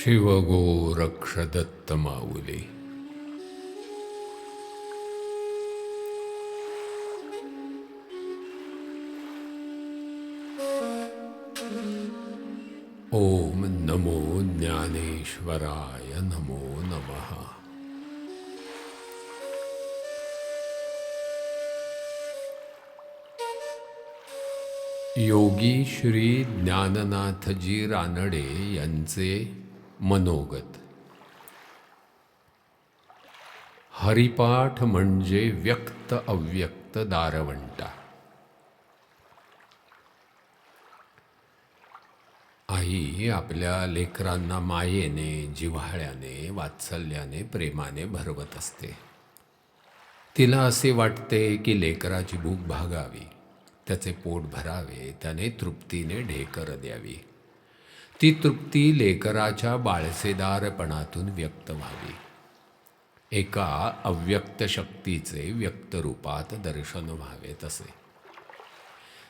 शिवगो रक्ष दत्त माऊली ओम नमो ज्ञानेश्वराय नमो नमः। योगी श्री ज्ञाननाथजी रानडे यांचे मनोगत. हरिपाठ म्हणजे व्यक्त अव्यक्त दारवंटा. आई आपल्या लेकरांना मायेने जिव्हाळ्याने वात्सल्याने प्रेमाने भरवत असते. तिला असे वाटते की लेकराची भूक भागावी त्याचे पोट भरावे त्याने तृप्तीने ढेकर द्यावी. ती तृप्ती लेकराच्या बाळसेदारपणातून व्यक्त व्हावी. एका अव्यक्त शक्तीचे व्यक्त रूपात दर्शन व्हावे तसे.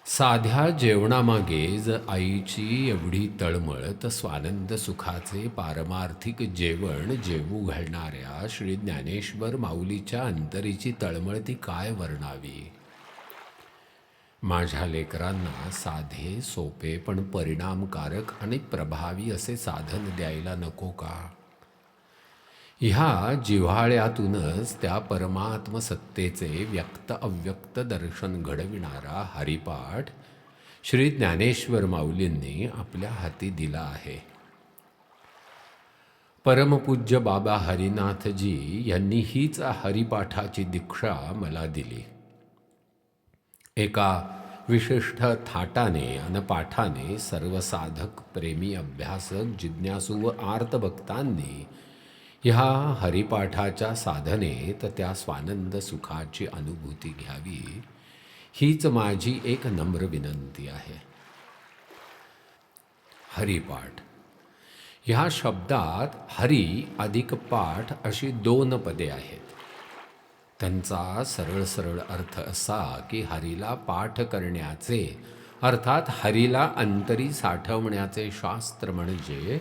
साध्या जेवणामागे ज आईची एवढी तळमळ तर स्वानंद सुखाचे पारमार्थिक जेवण जेवू घालणाऱ्या श्री ज्ञानेश्वर माऊलीच्या अंतरीची तळमळ ती काय वर्णावी? माझ्या लेकरांना साधे सोपे पण परिणामकारक आणि प्रभावी असे साधन द्यायला नको का? ह्या जिव्हाळ्यातूनच त्या परमात्म सत्तेचे व्यक्त अव्यक्त दर्शन घडविणारा हरिपाठ श्री ज्ञानेश्वर माऊलींनी आपल्या हाती दिला आहे. परमपूज्य बाबा हरिनाथजी यांनी हीच हरिपाठाची दीक्षा मला दिली. एका विशिष्ट थाटाने आणि पाठाने सर्व साधक प्रेमी अभ्यासक जिज्ञासू व आर्तभक्तांनी ह्या हरिपाठाच्या साधनेत त्या स्वानंद सुखाची अनुभूती घ्यावी. हीच माझी एक नम्र विनंती आहे. हरिपाठ. ह्या शब्दात हरी अधिक पाठ अशी दोन पदे आहेत. त्यांचा सरळ सरळ अर्थ असा की हरीला पाठ करण्याचे अर्थात हरीला अंतरी साठवण्याचे शास्त्र म्हणजे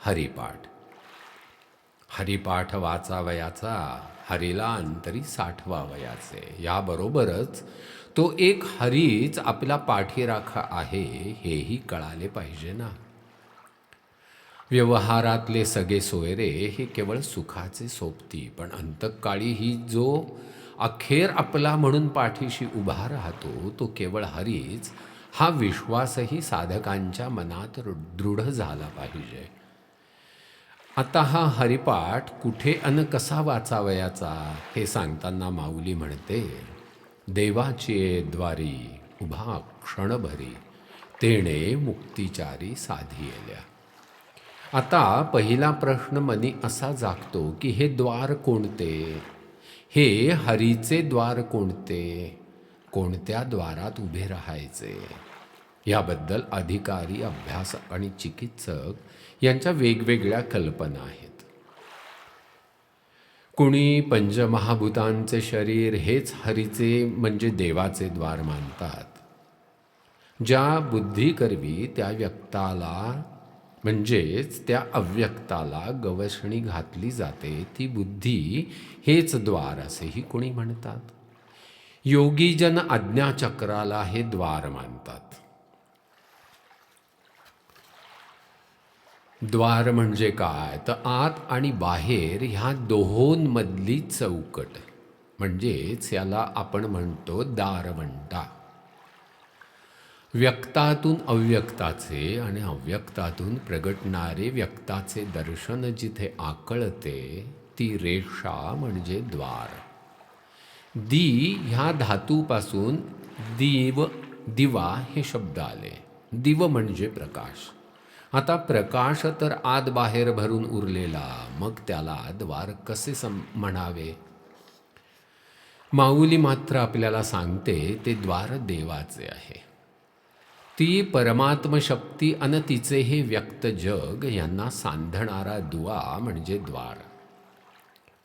हरिपाठ. हरिपाठ वाचावयाचा हरीला अंतरी साठवावयाचे. याबरोबरच तो एक हरीच आपला पाठीराखा आहे हेही कळाले पाहिजे ना. व्यवहारातले सगळे सोयरे हे केवळ सुखाचे सोबती पण अंतकाळी ही जो अखेर आपला म्हणून पाठीशी उभा राहतो तो केवळ हरीच हा विश्वासही साधकांच्या मनात दृढ झाला पाहिजे. आता हा हरिपाठ कुठे अन कसा वाचावयाचा हे सांगताना माऊली म्हणते देवाचे द्वारी उभा क्षणभरी तेणे मुक्तिचारी साधी येल्या आता पहिला प्रश्न मनी असा जागतो की हे द्वार कोणते? हे हरीचे द्वार कोणते? कोणत्या द्वारात उभे राहायचे? याबद्दल अधिकारी अभ्यासक आणि चिकित्सक यांच्या वेगवेगळ्या कल्पना आहेत. कुणी पंचमहाभूतांचे शरीर हेच हरीचे म्हणजे देवाचे द्वार मानतात. ज्या बुद्धी करवी त्या व्यक्ताला म्हणजेच त्या अव्यक्ताला गवसणी घातली जाते ती बुद्धी हेच द्वार असेही कोणी म्हणतात? योगीजन आज्ञाचक्राला हे द्वार मानतात. द्वार म्हणजे काय? तर आत आणि बाहेर ह्या दोहोंमधली चौकट. म्हणजेच याला आपण म्हणतो दारवंटा. व्यक्तातून अव्यक्ताचे आणि अव्यक्तातून प्रगटणारे व्यक्ताचे दर्शन जिथे आकळते ती रेषा म्हणजे द्वार. दी ह्या धातूपासून दिव दिवा हे शब्द आले. दिव म्हणजे प्रकाश. आता प्रकाश तर आत बाहेर भरून उरलेला मग त्याला द्वार कसे सम म्हणावे? माऊली मात्र आपल्याला सांगते ते द्वार देवाचे आहे. ती परमात्म शक्ती अन तिचे हे व्यक्त जग यांना सांधणारा दुवा म्हणजे द्वार.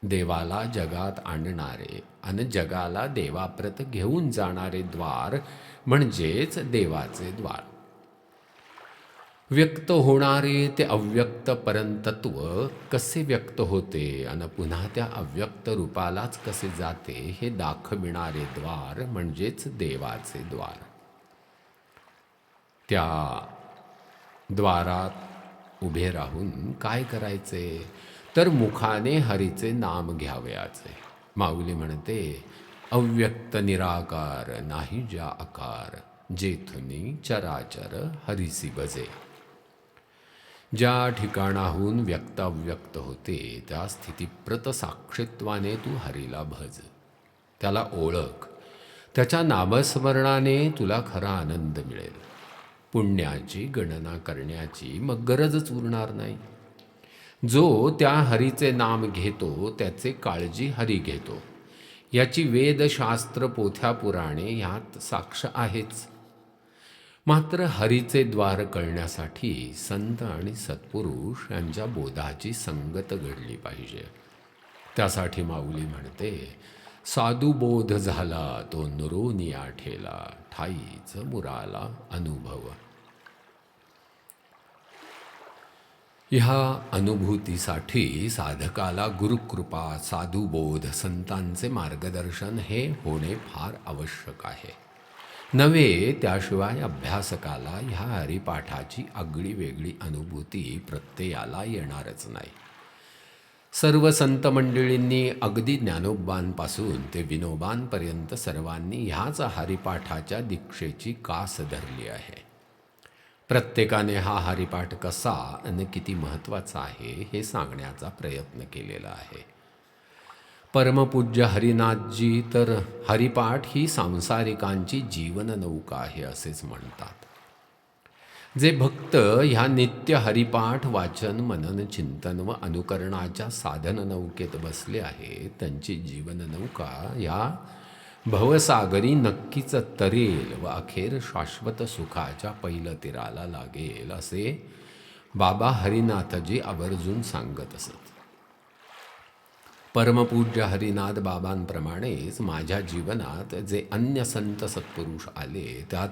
देवाला जगात आणणारे अन जगाला देवाप्रत घेऊन जाणारे द्वार म्हणजेच देवाचे द्वार. व्यक्त होणारे ते अव्यक्त परंतत्व कसे व्यक्त होते आणि पुन्हा त्या अव्यक्त रूपालाच कसे जाते हे दाखविणारे द्वार म्हणजेच देवाचे द्वार. त्या द्वारात उभे राहून काय करायचे? तर मुखाने हरीचे नाम घ्यावयाचे माऊली म्हणते अव्यक्त निराकार नाही ज्या आकार जेथुनी चराचर हरिसी बजे. ज्या ठिकाणाहून व्यक्त अव्यक्त होते त्या स्थितीप्रत साक्षित्वाने तू हरीला भज. त्याला ओळख. त्याच्या नामस्मरणाने तुला खरा आनंद मिळेल. पुण्याची गणना करण्याची मग गरजच उरणार नाही. जो त्या हरीचे नाम घेतो त्याचे काळजी हरी घेतो. याची वेदशास्त्र पोथ्या पुराणे ह्यात साक्ष आहेच. मात्र हरीचे द्वार कळण्यासाठी संत आणि सत्पुरुष यांच्या बोधाची संगत घडली पाहिजे. त्यासाठी माऊली म्हणते साधुबोध झाला तो नुरोनी आठेला ठाईच मुराला अनुभव. ह्या अनुभूतीसाठी साधकाला गुरुकृपा साधुबोध संतांचे मार्गदर्शन हे होणे फार आवश्यक आहे. नव्हे त्याशिवाय अभ्यासकाला ह्या हरिपाठाची आगळी वेगळी अनुभूती प्रत्ययाला येणारच नाही. सर्व संत मंडळींनी अगदी ज्ञानोबांपासून ते विनोबांपर्यंत सर्वांनी ह्याच हरिपाठाच्या दीक्षेची कास धरली आहे. प्रत्येकाने हा हरिपाठ कसा आणि किती महत्त्वाचा आहे हे सांगण्याचा प्रयत्न केलेला आहे. परमपूज्य हरिनाथजी तर हरिपाठ ही सांसारिकांची जीवन नौका आहे असेच म्हणतात. जे भक्त ह्या नित्य हरिपाठ वाचन मनन चिंतन व अनुकरणाच्या साधन नौकेत बसले आहेत त्यांची जीवन नौका ह्या भवसागरी नक्कीच तरेल व अखेर शाश्वत सुखाच्या पहिलं तीराला लागेल असे बाबा हरिनाथजी आवर्जून सांगत असत. परमपूज्य हरिनाथ बाबांप्रमाणेच माझ्या जीवनात जे अन्य संत सत्पुरुष आले त्यात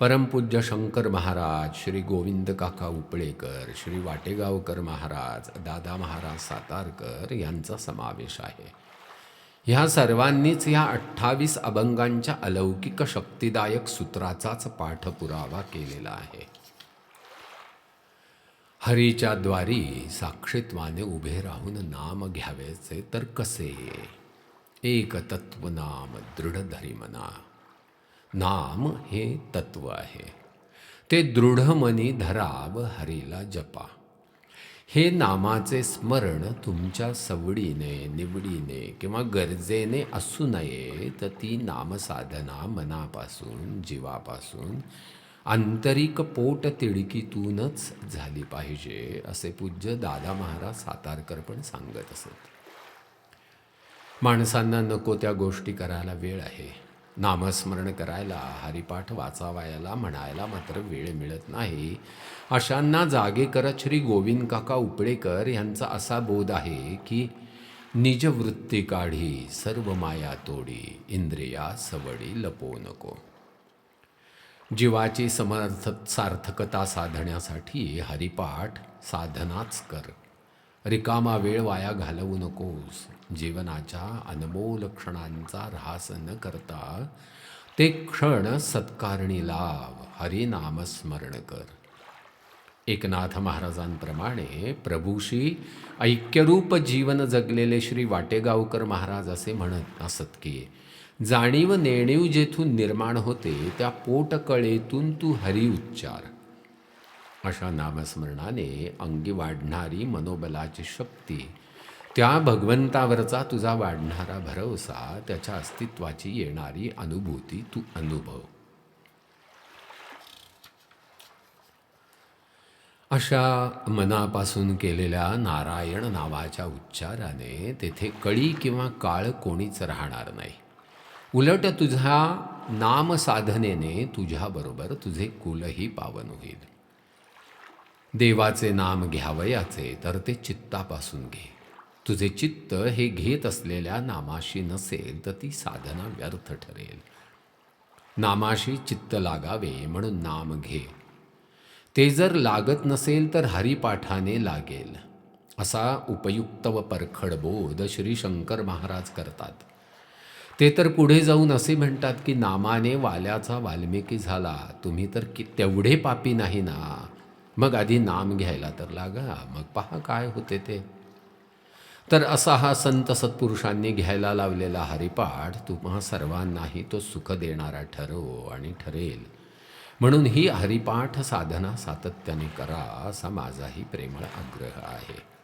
परमपूज्य शंकर महाराज श्री गोविंद काका उपळेकर श्री वाटेगावकर महाराज दादा महाराज सातारकर यांचा समावेश आहे. ह्या सर्वांनीच ह्या अठ्ठावीस अभंगांच्या अलौकिक शक्तिदायक सूत्राचाच पाठपुरावा केलेला आहे. हरीच्या द्वारी साक्षित्वाने उभे राहून नाम घ्यावेचे तर कसे? एक तत्व नाम दृढ धरी मना. नाम हे तत्व आहे. ते दृढमनी धराव हरीला जपा. हे नामाचे स्मरण तुमच्या सवडीने निवडीने किंवा गरजेने असू नये तर ती नामसाधना मनापासून जीवापासून आंतरिक पोट तिडकीतूनच झाली पाहिजे असे पूज्य दादा महाराज सातारकर पण सांगत असत. माणसांना नको त्या गोष्टी करायला वेळ आहे. नामस्मरण करायला हरिपाठ वाचावायला म्हणायला मात्र वेळ मिळत नाही. अशांना जागे करत श्री गोविंद काका उपळेकर यांचा असा बोध आहे की निजवृत्ती काढी सर्व माया तोडी इंद्रिया सवडी लपो नको. जीवाची समर्थ सार्थकता साधण्यासाठी हरिपाठ साधनाच कर. रिकामा वेळ वाया घालवू नकोस. जीवनाच्या अनमोल क्षणांचा ऱ्हास न करता ते क्षण सत्कारणी लाभ हरिनामस्मरण कर. एकनाथ महाराजांप्रमाणे प्रभूशी ऐक्यरूप जीवन जगलेले श्री वाटेगावकर महाराज असे म्हणत असत की जाणीव नेणीव जेथून निर्माण होते त्या पोटकळेतून तू हरी उच्चार. अशा नामस्मरणाने अंगी वाढणारी मनोबलाची शक्ती. त्या भगवंतावरचा तुझा वाढणारा भरवसा त्याच्या अस्तित्वाची येणारी अनुभूती तू अनुभव. अशा मनापासून केलेल्या नारायण नावाच्या उच्चाराने तेथे कळी किंवा काळ कोणीच राहणार नाही. उलट तुझ्या नामसाधनेने तुझ्याबरोबर तुझे कुलही पावन होईल. देवाचे नाम घ्यावयाचे तर ते चित्तापासून घे. तुझे चित्त हे घेत असलेल्या नामाशी नसेल तर ती साधना व्यर्थ ठरेल. नामाशी चित्त लागावे म्हणून नाम घे. ते जर लागत नसेल तर हरिपाठाने लागेल. असा उपयुक्त व परखड बोध श्री शंकर महाराज करतात. ते तर पुढे जाऊन असे म्हणतात की नामाने वाल्याचा वाल्मिकी झाला तुम्ही तर की तेवढे पापी नाही ना. मग आधी नाम घ्यायला तर लागा मग पहा काय होते ते. तर असा हा संत सत्पुरुषांनी घ्यायला लावलेला हरिपाठ तुम्हा सर्वांनाही तो सुख देणारा ठरो आणि ठरेल. म्हणून ही हरिपाठ साधना सातत्याने करा असा माझाही प्रेमळ आग्रह आहे.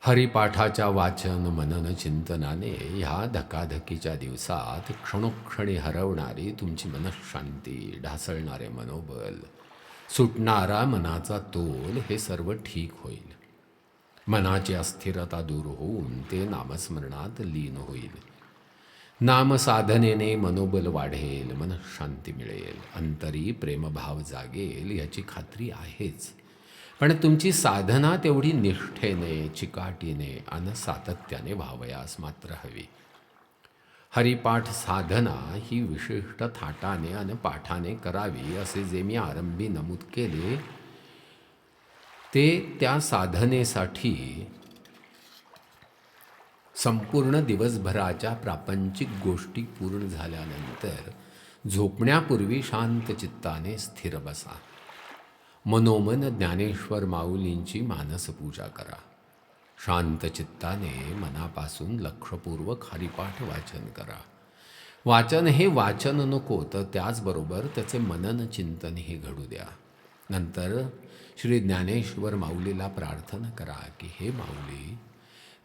हरिपाठाच्या वाचन मनन चिंतनाने ह्या धकाधकीच्या दिवसात क्षणोक्षणी हरवणारी तुमची मनशांती ढासळणारे मनोबल सुटणारा मनाचा तोल हे सर्व ठीक होईल. मनाची अस्थिरता दूर होऊन ते नामस्मरणात लीन होईल. नामसाधनेने मनोबल वाढेल मनशांती मिळेल अंतरी प्रेमभाव जागेल याची खात्री आहेच. पण तुमची साधना तेवढी निष्ठेने चिकाटीने आणि सातत्याने व्हावयास मात्र हवी. हरिपाठ साधना ही विशिष्ट थाटाने आणि पाठाने करावी असे जे मी आरंभी नमूद केले ते त्या साधनेसाठी संपूर्ण दिवसभराच्या प्रापंचिक गोष्टी पूर्ण झाल्यानंतर झोपण्यापूर्वी शांत चित्ताने स्थिर बसा. मनोमन ज्ञानेश्वर माऊलींची मानसपूजा करा. शांत चित्ताने मनापासून लक्षपूर्वक हरिपाठ वाचन करा. वाचन हे वाचन नको तर त्याचबरोबर त्याचे मनन चिंतनही घडू द्या. नंतर श्री ज्ञानेश्वर माऊलीला प्रार्थना करा की हे माऊली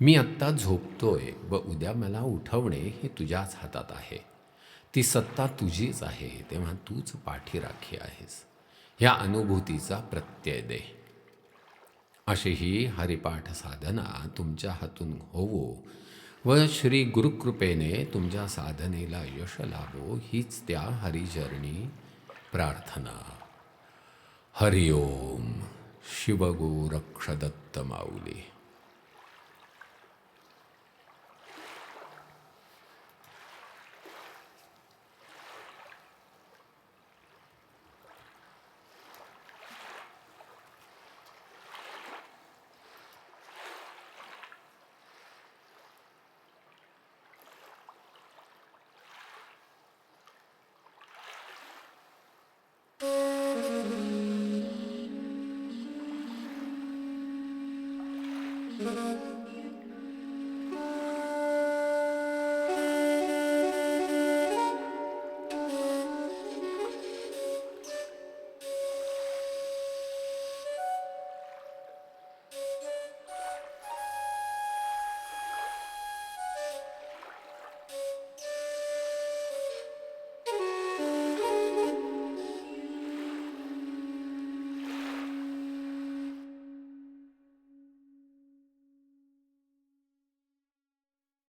मी आत्ता झोपतोय व उद्या मला उठवणे हे तुझ्याच हातात आहे. ती सत्ता तुझीच आहे तेव्हा तूच पाठी राखी आहेस. ह्या अनुभूतीचा प्रत्यय दे. अशी ही हरिपाठ साधना तुमच्या हातून होवो व श्री गुरुकृपेने तुमच्या साधनेला यश लाभो हीच त्या हरिजरणी प्रार्थना. हरिओम शिवगो रक्षदत्त माऊली Mm-hmm.